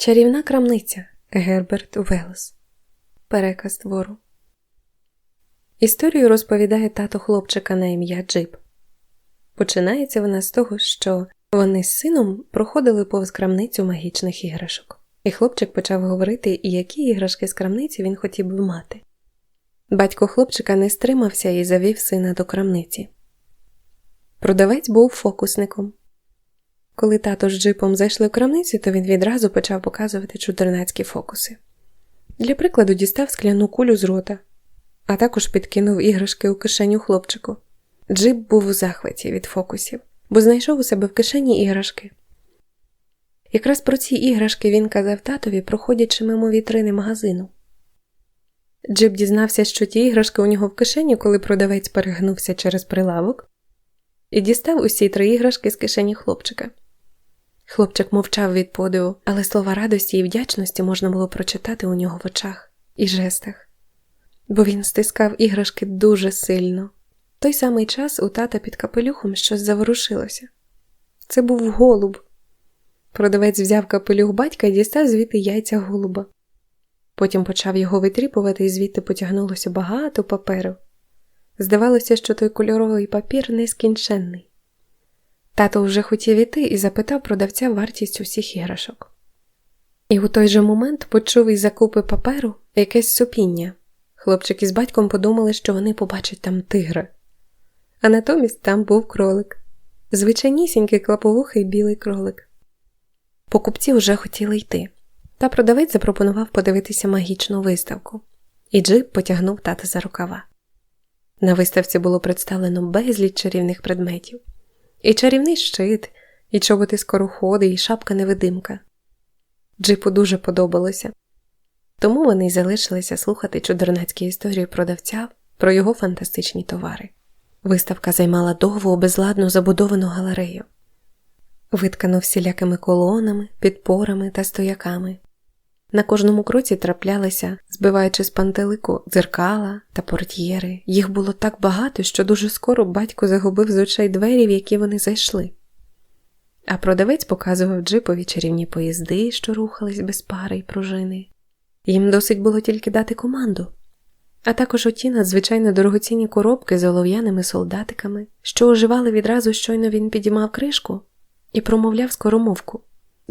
Чарівна крамниця Герберт Велс. Переказ твору. Історію розповідає тато хлопчика на ім'я Джип. Починається вона з того, що вони з сином проходили повз крамницю магічних іграшок, і хлопчик почав говорити, які іграшки з крамниці він хотів би мати. Батько хлопчика не стримався і завів сина до крамниці. Продавець був фокусником. Коли тато з джипом зайшли в крамницю, то він відразу почав показувати чудернацькі фокуси. Для прикладу дістав скляну кулю з рота, а також підкинув іграшки у кишеню хлопчику. Джип був у захваті від фокусів, бо знайшов у себе в кишені іграшки. Якраз про ці іграшки він казав татові, проходячи мимо вітрини магазину. Джип дізнався, що ті іграшки у нього в кишені, коли продавець перегнувся через прилавок, і дістав усі три іграшки з кишені хлопчика. Хлопчик мовчав від подиву, але слова радості і вдячності можна було прочитати у нього в очах і жестах, бо він стискав іграшки дуже сильно. Той самий час у тата під капелюхом щось заворушилося. Це був голуб. Продавець взяв капелюх батька і дістав звідти яйця голуба. Потім почав його витріпувати, і звідти потягнулося багато паперу. Здавалося, що той кольоровий папір нескінченний. Тато вже хотів іти і запитав продавця вартість усіх іграшок. І у той же момент почув із закупи паперу якесь сопіння. Хлопчик із батьком подумали, що вони побачать там тигра. А натомість там був кролик звичайнісінький клаповухий білий кролик. Покупці вже хотіли йти, та продавець запропонував подивитися магічну виставку, і Джип потягнув тата за рукава. На виставці було представлено безліч чарівних предметів і чарівний щит, і чоботи скороходи, і шапка невидимка. Джипу дуже подобалося, тому вони й залишилися слухати чудернацькі історії продавця про його фантастичні товари. Виставка займала довгу безладну забудовану галерею, виткану всілякими колонами, підпорами та стояками. На кожному кроці траплялися, збиваючи з пантелику, дзеркала та портьєри. Їх було так багато, що дуже скоро батько загубив з очей двері, в які вони зайшли. А продавець показував джипові чарівні поїзди, що рухались без пари й пружини. Їм досить було тільки дати команду, а також оті надзвичайно дорогоцінні коробки з олов'яними солдатиками, що оживали відразу, щойно він підіймав кришку і промовляв скоромовку.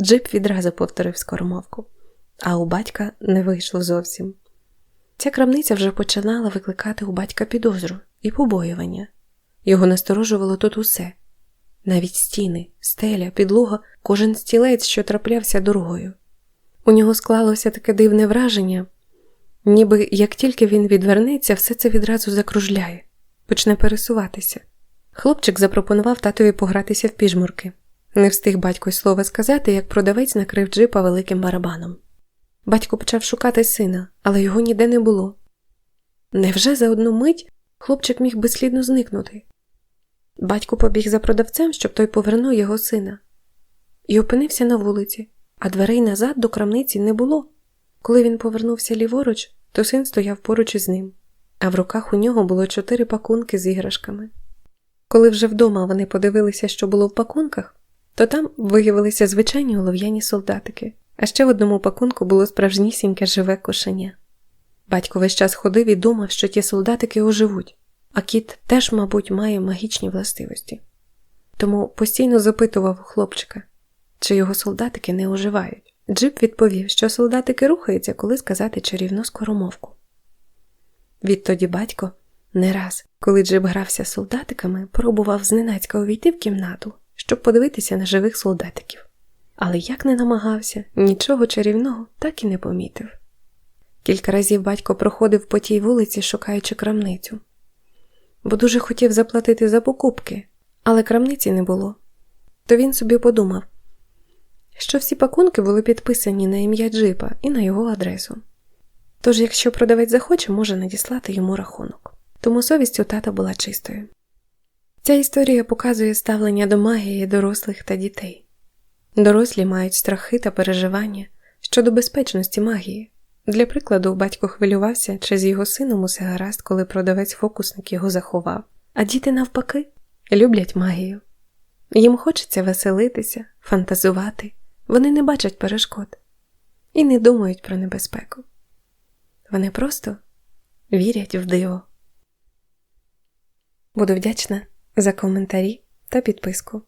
Джип відразу повторив скоромовку а у батька не вийшло зовсім. Ця крамниця вже починала викликати у батька підозру і побоювання. Його насторожувало тут усе навіть стіни, стеля, підлога, кожен стілець, що траплявся дорогою. У нього склалося таке дивне враження, ніби як тільки він відвернеться, все це відразу закружляє, почне пересуватися. Хлопчик запропонував татові погратися в піжмурки. Не встиг батько й слова сказати, як продавець накрив джипа великим барабаном. Батько почав шукати сина, але його ніде не було. Невже за одну мить хлопчик міг безслідно зникнути? Батько побіг за продавцем, щоб той повернув його сина, і опинився на вулиці, а дверей назад до крамниці не було. Коли він повернувся ліворуч, то син стояв поруч із ним, а в руках у нього було чотири пакунки з іграшками. Коли вже вдома вони подивилися, що було в пакунках, то там виявилися звичайні олов'яні солдатики. А ще в одному пакунку було справжнісіньке живе кошеня. Батько весь час ходив і думав, що ті солдатики оживуть, а кіт теж, мабуть, має магічні властивості. Тому постійно запитував у хлопчика, чи його солдатики не оживають. Джип відповів, що солдатики рухаються, коли сказати чарівну скоромовку. Відтоді батько не раз, коли Джип грався з солдатиками, пробував зненацька увійти в кімнату, щоб подивитися на живих солдатиків але як не намагався, нічого чарівного так і не помітив. Кілька разів батько проходив по тій вулиці, шукаючи крамницю, бо дуже хотів заплатити за покупки, але крамниці не було. То він собі подумав, що всі пакунки були підписані на ім'я Джипа і на його адресу. Тож, якщо продавець захоче, може надіслати йому рахунок. Тому совість у тата була чистою. Ця історія показує ставлення до магії дорослих та дітей. Дорослі мають страхи та переживання щодо безпечності магії. Для прикладу, батько хвилювався, чи з його сином усе гаразд, коли продавець-фокусник його заховав, а діти, навпаки, люблять магію. Їм хочеться веселитися, фантазувати, вони не бачать перешкод. і не думають про небезпеку. Вони просто вірять в диво. Буду вдячна за коментарі та підписку.